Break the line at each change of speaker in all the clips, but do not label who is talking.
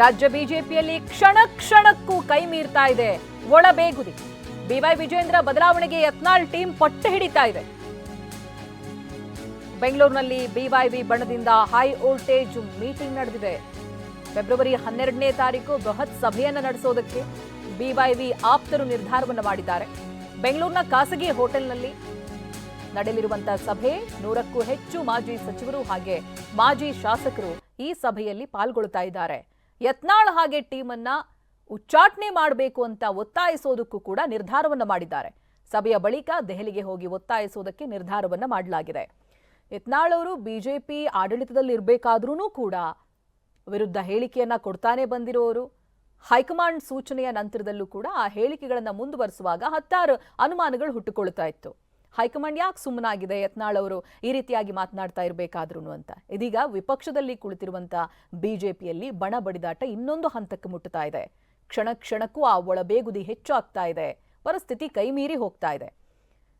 ರಾಜ್ಯ ಬಿಜೆಪಿಯಲ್ಲಿ ಕ್ಷಣ ಕ್ಷಣಕ್ಕೂ ಕೈ ಮೀರ್ತಾ ಇದೆ. ಒಳಬೇಗುದಿ ಬಿವೈ ವಿಜೇಂದ್ರ ಬದಲಾವಣೆಗೆ ಯತ್ನಾಳ್ ಟೀಮ್ ಪಟ್ಟು ಹಿಡಿತಾ ಇದೆ. ಬೆಂಗಳೂರಿನಲ್ಲಿ ಬಿವೈವಿ ಬಣದಿಂದ ಹೈ ವೋಲ್ಟೇಜ್ ಮೀಟಿಂಗ್ ನಡೆದಿದೆ. ಫೆಬ್ರವರಿ ಹನ್ನೆರಡನೇ ತಾರೀಕು ಬೃಹತ್ ಸಭೆಯನ್ನು ನಡೆಸೋದಕ್ಕೆ ಬಿವೈವಿ ಆಪ್ತರು ನಿರ್ಧಾರವನ್ನು ಮಾಡಿದ್ದಾರೆ. ಬೆಂಗಳೂರಿನ ಖಾಸಗಿ ಹೋಟೆಲ್ನಲ್ಲಿ ನಡೆಯಲಿರುವಂತಹ ಸಭೆ ನೂರಕ್ಕೂ ಹೆಚ್ಚು ಮಾಜಿ ಸಚಿವರು ಹಾಗೆ ಮಾಜಿ ಶಾಸಕರು ಈ ಸಭೆಯಲ್ಲಿ ಪಾಲ್ಗೊಳ್ತಾ ಇದ್ದಾರೆ. ಯತ್ನಾಳ್ ಹಾಗೆ ಟೀಮನ್ನ ಉಚ್ಚಾಟನೆ ಮಾಡಬೇಕು ಅಂತ ಒತ್ತಾಯಿಸೋದಕ್ಕೂ ಕೂಡ ನಿರ್ಧಾರವನ್ನ ಮಾಡಿದ್ದಾರೆ. ಸಭೆಯ ಬಳಿಕ ದೆಹಲಿಗೆ ಹೋಗಿ ಒತ್ತಾಯಿಸೋದಕ್ಕೆ ನಿರ್ಧಾರವನ್ನ ಮಾಡಲಾಗಿದೆ. ಯತ್ನಾಳ್ ಅವರು ಬಿಜೆಪಿ ಆಡಳಿತದಲ್ಲಿ ಇರಬೇಕಾದ್ರೂ ಕೂಡ ವಿರುದ್ಧ ಹೇಳಿಕೆಯನ್ನ ಕೊಡ್ತಾನೆ ಬಂದಿರೋರು. ಹೈಕಮಾಂಡ್ ಸೂಚನೆಯ ನಂತರದಲ್ಲೂ ಕೂಡ ಆ ಹೇಳಿಕೆಗಳನ್ನು ಮುಂದುವರಿಸುವಾಗ ಹತ್ತಾರು ಅನುಮಾನಗಳು ಹುಟ್ಟುಕೊಳ್ತಾ ಇತ್ತು. ಹೈಕಮಾಂಡ್ ಯಾಕೆ ಸುಮ್ಮನಾಗಿದೆ ಯತ್ನಾಳ್ ಅವರು. ಈ ರೀತಿಯಾಗಿ ಮಾತನಾಡ್ತಾ ಇರಬೇಕಾದ್ರೂ ಅಂತ. ಇದೀಗ ವಿಪಕ್ಷದಲ್ಲಿ ಕುಳಿತಿರುವಂತ ಬಿಜೆಪಿಯಲ್ಲಿ ಬಣ ಬಡಿದಾಟ ಇನ್ನೊಂದು ಹಂತಕ್ಕೆ ಮುಟ್ಟುತ್ತಾ ಇದೆ. ಕ್ಷಣ ಕ್ಷಣಕ್ಕೂ ಆ ಒಳಬೇಗುದಿ ಹೆಚ್ಚು ಆಗ್ತಾ ಇದೆ. ಪರಿಸ್ಥಿತಿ ಕೈಮೀರಿ ಹೋಗ್ತಾ ಇದೆ.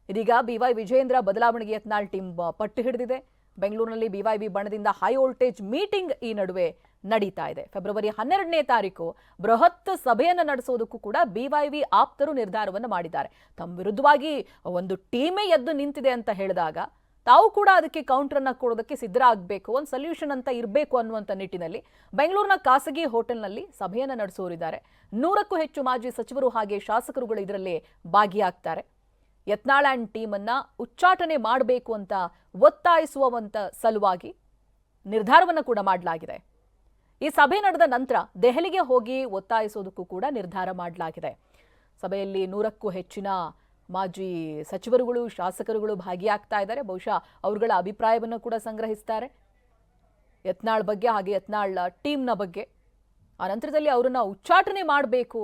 ಇದೀಗ ಬಿವೈ ವಿಜೇಂದ್ರ ಬದಲಾವಣೆಗೆ ಯತ್ನಾಳ್ ಟೀಮ್ ಬ- ಪಟ್ಟು ಹಿಡಿದಿದೆ. ಬೆಂಗಳೂರಿನಲ್ಲಿ ಬಿವೈಬಿ ಬಣದಿಂದ ಹೈ ವೋಲ್ಟೇಜ್ ಮೀಟಿಂಗ್ ಈ ನಡುವೆ ನಡೀತಾ ಇದೆ. ಫೆಬ್ರವರಿ ಹನ್ನೆರಡನೇ ತಾರೀಕು ಬೃಹತ್ ಸಭೆಯನ್ನು ನಡೆಸೋದಕ್ಕೂ ಕೂಡ ಬಿವೈವಿ ಆಪ್ತರು ನಿರ್ಧಾರವನ್ನು ಮಾಡಿದ್ದಾರೆ. ತಮ್ಮ ವಿರುದ್ಧವಾಗಿ ಒಂದು ಟೀಮೇ ಎದ್ದು ನಿಂತಿದೆ ಅಂತ ಹೇಳಿದಾಗ ತಾವು ಕೂಡ ಅದಕ್ಕೆ ಕೌಂಟರ್ ಅನ್ನ ಕೊಡೋದಕ್ಕೆ ಸಿದ್ಧರಾಗಬೇಕು, ಒಂದು ಸೊಲ್ಯೂಷನ್ ಅಂತ ಇರಬೇಕು ಅನ್ನುವಂಥ ನಿಟ್ಟಿನಲ್ಲಿ ಬೆಂಗಳೂರಿನ ಖಾಸಗಿ ಹೋಟೆಲ್ನಲ್ಲಿ ಸಭೆಯನ್ನು ನಡೆಸೋರಿದ್ದಾರೆ. ನೂರಕ್ಕೂ ಹೆಚ್ಚು ಮಾಜಿ ಸಚಿವರು ಹಾಗೆ ಶಾಸಕರುಗಳು ಇದರಲ್ಲಿ ಭಾಗಿಯಾಗ್ತಾರೆ. ಯತ್ನಾಳ್ ಆ್ಯಂಡ್ ಟೀಮನ್ನ ಉಚ್ಚಾಟನೆ ಮಾಡಬೇಕು ಅಂತ ಒತ್ತಾಯಿಸುವವಂಥ ಸಲುವಾಗಿ ನಿರ್ಧಾರವನ್ನು ಕೂಡ ಮಾಡಲಾಗಿದೆ. ಈ ಸಭೆ ನಡೆದ ನಂತರ ದೆಹಲಿಗೆ ಹೋಗಿ ಒತ್ತಾಯಿಸೋದಕ್ಕೂ ಕೂಡ ನಿರ್ಧಾರ ಮಾಡಲಾಗಿದೆ. ಸಭೆಯಲ್ಲಿ ನೂರಕ್ಕೂ ಹೆಚ್ಚಿನ ಮಾಜಿ ಸಚಿವರುಗಳು, ಶಾಸಕರುಗಳು ಭಾಗಿಯಾಗ್ತಾ ಇದ್ದಾರೆ. ಬಹುಶಃ ಅವರುಗಳ ಅಭಿಪ್ರಾಯವನ್ನು ಕೂಡ ಸಂಗ್ರಹಿಸ್ತಾರೆ. ಯತ್ನಾಳ್ ಬಗ್ಗೆ ಹಾಗೆ ಯತ್ನಾಳ್ ಟೀಮ್ನ ಬಗ್ಗೆ ಆ ನಂತರದಲ್ಲಿ ಅವರನ್ನು ಉಚ್ಚಾಟನೆ ಮಾಡಬೇಕು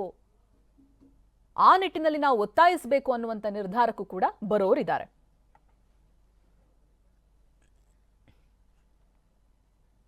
ಆ ನಿಟ್ಟಿನಲ್ಲಿ ನಾವು ಒತ್ತಾಯಿಸಬೇಕು ಅನ್ನುವಂಥ ನಿರ್ಧಾರಕ್ಕೂ ಕೂಡ ಬರೋರಿದ್ದಾರೆ.